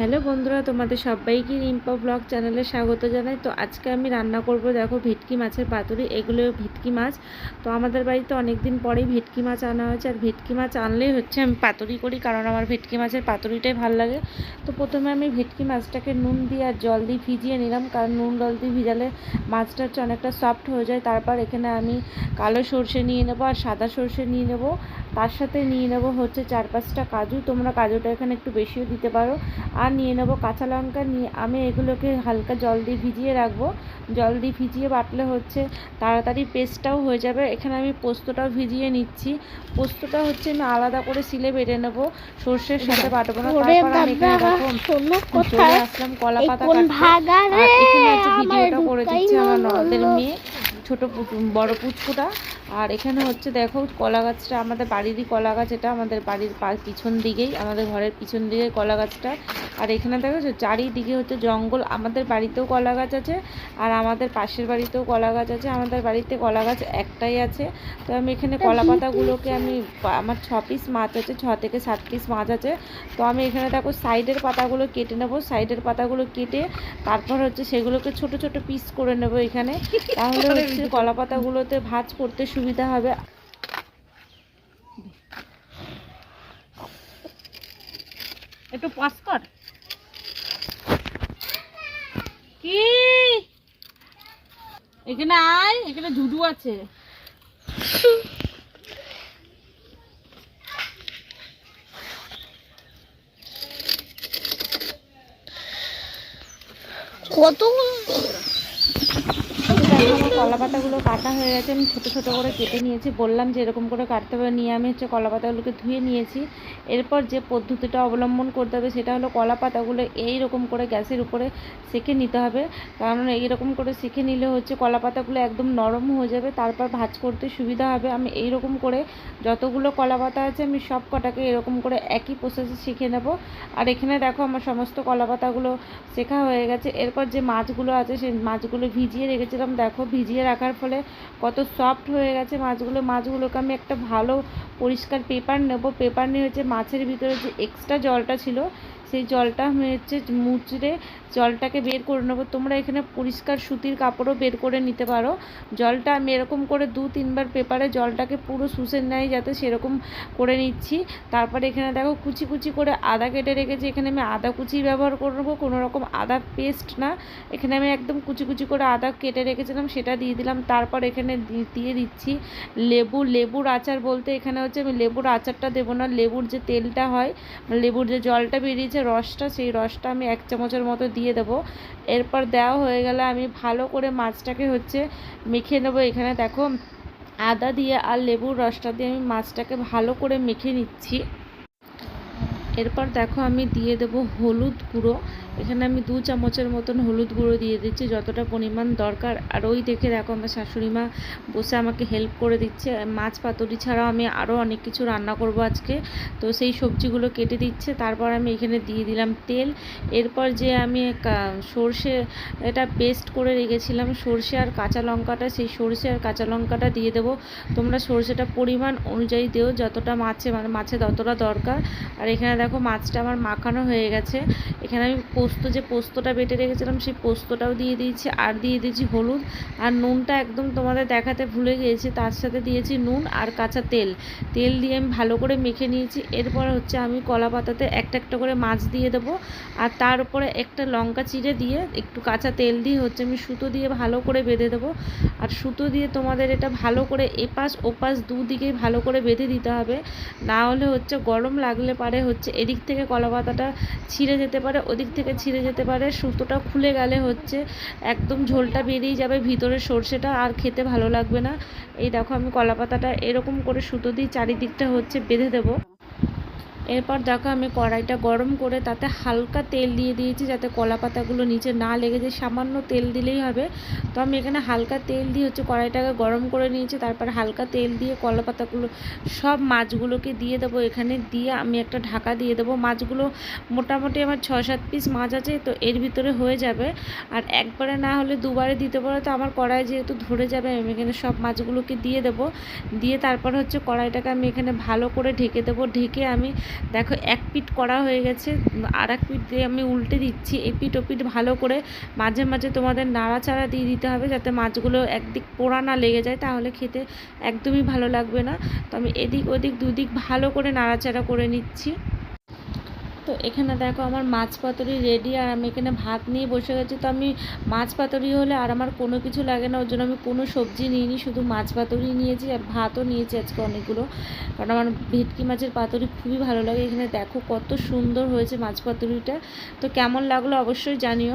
Hello বন্ধুরা, তোমাদের সবাইকে রিম্পা ব্লগ চ্যানেলে স্বাগত জানাই। তো আজকে আমি রান্না করব, দেখো ভেটকি মাছের পাতুরি, এগুলো ভেটকি মাছ। তো আমাদের বাড়িতে অনেক দিন পরেই ভেটকি মাছ আনা হয়েছে। আর ভেটকি মাছ আনলেই হচ্ছে আমি পাতুরি করি, কারণ আমার ভেটকি মাছের পাতুরিটাই ভালো লাগে। তো প্রথমে আমি ভেটকি মাছটাকে নুন দিয়ে আর জল দিয়ে ভিজিয়ে নিলাম, কারণ নুন জল দিয়ে ভিজালে মাছটা হচ্ছে অনেকটা সফট হয়ে যায়। তারপর এখানে আমি কালো সর্ষে নিয়ে নেব আর সাদা সর্ষে নিয়ে নেব। তার সাথে নিয়ে নেব হচ্ছে চার পাঁচটা কাজু। তোমরা কাজুটা এখানে একটু বেশিও দিতে পারো। আর নিয়ে নেব কাঁচা লঙ্কা। নিয়ে আমি এগুলোকে হালকা জল দিয়ে ভিজিয়ে রাখব। জল দিয়ে ভিজিয়ে বাটলে হচ্ছে তাড়াতাড়ি পেস্টটাও হয়ে যাবে। এখানে আমি পোস্তটাও ভিজিয়ে নিচ্ছি। পোস্তটা হচ্ছে আমি আলাদা করে সিলে বেটে নেব। সর্ষের সাথে বাটবো না। ওরে তারপর আমি এখানে দেখো চলে আসলাম কলা পাতা কাটতে। আর এখানে হচ্ছে ভিডিওটা করে দিচ্ছে আমার না ননদের বলল। মেয়ে ছোট বড় পুচকুটা। আর এখানে হচ্ছে দেখো কলা গাছটা আমাদের বাড়িরই কলা গাছ এটা আমাদের বাড়ির পা- পিছন দিকেই আমাদের ঘরের পিছন দিকে কলা গাছটা আর এখানে দেখো চারিদিকে হচ্ছে জঙ্গল আমাদের বাড়িতেও কলা গাছ আছে আর আমাদের পাশের বাড়িতেও কলা গাছ আছে আমাদের বাড়িতে কলা গাছ একটাই আছে। তো আমি এখানে কলা পাতাগুলোকে আমি আমার ছ পিস মাছ আছে ছ থেকে সাত পিস মাছ আছে। তো আমি এখানে দেখো সাইডের পাতাগুলো কেটে নেব সাইডের পাতাগুলো কেটে তারপর হচ্ছে সেগুলোকে ছোট ছোট পিস করে নেব এখানে। তাহলে হচ্ছে কলা পাতাগুলোতে ভাজ করতে সুবিধা হবে। একটু পাস কর। কি? এখানে আয় এখানে ঝুডু আছে। কত কলা পাতাগুলো কাটা হয়ে গেছে, আমি ছোটো ছোটো করে কেটে নিয়েছি। বললাম যে এরকম করে কাটতে হবে, নিয়ে আমি হচ্ছে কলা পাতাগুলোকে ধুয়ে নিয়েছি। এরপর যে পদ্ধতিটা অবলম্বন করতে হবে সেটা হলো কলা পাতাগুলো এই রকম করে গ্যাসের উপরে সেঁকে নিতে হবে। কারণ এইরকম করে সেঁকে নিলে হচ্ছে কলা পাতাগুলো একদম নরম হয়ে যাবে, তারপর ভাজ করতে সুবিধা হবে। আমি এই রকম করে যতগুলো কলা পাতা আছে, আমি সব কটাকে এরকম করে একই প্রসেসে শিখে নেব। আর এখানে দেখো আমার সমস্ত কলা পাতাগুলো শেখা হয়ে গেছে। এরপর যে মাছগুলো আছে, সেই মাছগুলো ভিজিয়ে রেখেছিলাম। দেখো ভিজিয়ে রাখার ফলে কত সফট হয়ে গেছে মাছগুলো। মাছগুলোকে আমি একটা ভালো পরিষ্কার পেপার নেব। পেপার নিয়ে হচ্ছে মাছের ভিতরে যে এক্সট্রা জলটা ছিল, সেই জলটা আমি হচ্ছে মুচড়ে জলটাকে বের করে নেব। তোমরা এখানে পরিষ্কার সুতির কাপড়ও বের করে নিতে পারো। জলটা আমি এরকম করে দু, তিনবার পেপারে জলটাকে পুরো শুষে নেয় যাতে সেরকম করে নিচ্ছি। তারপরে এখানে দেখো কুচি কুচি করে আদা কেটে রেখেছি। এখানে আমি আদা কুচি ব্যবহার করব কোনো রকম আদা পেস্ট না। এখানে আমি একদম কুচি কুচি করে আদা কেটে রেখেছিলাম, সেটা দিয়ে দিলাম। তারপর এখানে দিয়ে দিচ্ছি লেবু। লেবুর আচার বলতে এখানে হচ্ছে আমি লেবুর আচারটা দেবো না। লেবুর যে তেলটা হয়, লেবুর যে জলটা বেরিয়েছে রসটা, সেই রসটা আমি এক চামচের মতো দিয়ে দেবো। এরপর দেওয়া হয়ে গেলে আমি ভালো করে মাছটাকে হচ্ছে মেখে নেব এখানে। দেখো, আদা দিয়ে আর লেবুর রসটা দিয়ে আমি মাছটাকে ভালো করে মেখে নিচ্ছি। এরপর দেখো আমি দিয়ে দেবো হলুদ গুঁড়ো। এখানে আমি দু চামচের মতন হলুদ গুঁড়ো দিয়ে দিচ্ছি, যতটা পরিমাণ দরকার। আর ওই দেখে দেখো, আমার শাশুড়ি মা বসে আমাকে হেল্প করে দিচ্ছে। মাছ পাতুরি ছাড়াও আমি আরও অনেক কিছু রান্না করব আজকে। তো সেই সবজিগুলো কেটে দিচ্ছে। তারপর আমি এখানে দিয়ে দিলাম তেল। এরপর যে আমি সর্ষে এটা পেস্ট করে রেখেছিলাম, সর্ষে আর কাঁচা লঙ্কাটা, সেই সর্ষে আর কাঁচা লঙ্কাটা দিয়ে দেবো। তোমরা সর্ষেটা পরিমাণ অনুযায়ী দিও, যতটা মাছে মানে মাছে ততটা দরকার। আর এখানে দেখো, মাছটা আমার মাখানো হয়ে গেছে। এখানে আমি পোস্ত, যে পোস্তটা বেটে রেখেছিলাম, সেই পোস্তটাও দিয়ে দিয়েছি। আর দিয়ে দিয়েছি হলুদ। আর নুনটা একদম তোমাদের দেখাতে ভুলে গিয়েছি, তার সাথে দিয়েছি নুন আর কাঁচা তেল। তেল দিয়ে আমি ভালো করে মেখে নিয়েছি। এরপর হচ্ছে আমি কলা পাতাতে একটা একটা করে মাছ দিয়ে দেবো। আর তার উপরে একটা লঙ্কা চিড়ে দিয়ে একটু কাঁচা তেল দিয়ে হচ্ছে আমি সুতো দিয়ে ভালো করে বেঁধে দেবো। আর সুতো দিয়ে তোমাদের এটা ভালো করে এপাশ ওপাশ দুদিকেই ভালো করে বেঁধে দিতে হবে। না হলে হচ্ছে গরম লাগলে পারে হচ্ছে এদিক থেকে কলা পাতাটা ছিঁড়ে যেতে পারে, ওদিক থেকে ছিঁড়ে যেতে পারে, সুতোটা খুলে গেলে হচ্ছে একদম ঝোলটা বেরিয়ে যাবে ভিতরে সর্ষেটা আর খেতে ভালো লাগবে না। এই দেখো আমি কলাপাতাটা এরকম করে সুতো দিয়ে চারিদিকটা হচ্ছে বেঁধে দেবো। এরপর দেখো আমি কড়াইটা গরম করে তাতে হালকা তেল দিয়ে দিয়েছি যাতে কলা পাতাগুলো নিচে না লেগে যায়। সামান্য তেল দিলেই হবে। তো আমি এখানে হালকা তেল দিয়ে হচ্ছে কড়াইটাকে গরম করে নিয়েছি। তারপর হালকা তেল দিয়ে কলা পাতাগুলো সব মাছগুলোকে দিয়ে দেবো এখানে। দিয়ে আমি একটা ঢাকা দিয়ে দেবো। মাছগুলো মোটামুটি আমার ছ সাত পিস মাছ আছে, তো এর ভিতরে হয়ে যাবে। আর একবারে না হলে দুবারে দিতে পারো। তো আমার কড়াই যেহেতু ধরে যাবে, আমি এখানে সব মাছগুলোকে দিয়ে দেবো। দিয়ে তারপর হচ্ছে কড়াইটাকে আমি এখানে ভালো করে ঢেকে দেবো। ঢেকে আমি দেখো, এক পিঠ করা হয়ে গেছে আর এক পিঠ দিয়ে আমি উল্টে দিচ্ছি। এপিট পিট ভালো করে মাঝে মাঝে তোমাদের নাড়াচাড়া দিয়ে দিতে হবে যাতে মাছগুলো একদিক পোড়া না লেগে যায়, তাহলে খেতে একদমই ভালো লাগবে না। তো আমি এদিক ওদিক দুদিক ভালো করে নাড়াচাড়া করে নিচ্ছি। তো এখানে দেখো আমার মাছ পাতুরি রেডি আর আমি এখানে ভাত নিয়ে বসে গেছি। তো আমি মাছ পাতুরি হলে আর আমার কোনো কিছু লাগে না, ওর জন্য আমি কোনো সবজি নিইনি, শুধু মাছ পাতুরি নিয়েছি আর ভাতও নিয়েছি আজকে অনেকগুলো। কারণ আমার ভেটকি মাছের পাতুরি খুবই ভালো লাগে। এখানে দেখো কত সুন্দর হয়েছে মাছ পাতুরিটা। তো কেমন লাগল অবশ্যই জানিও।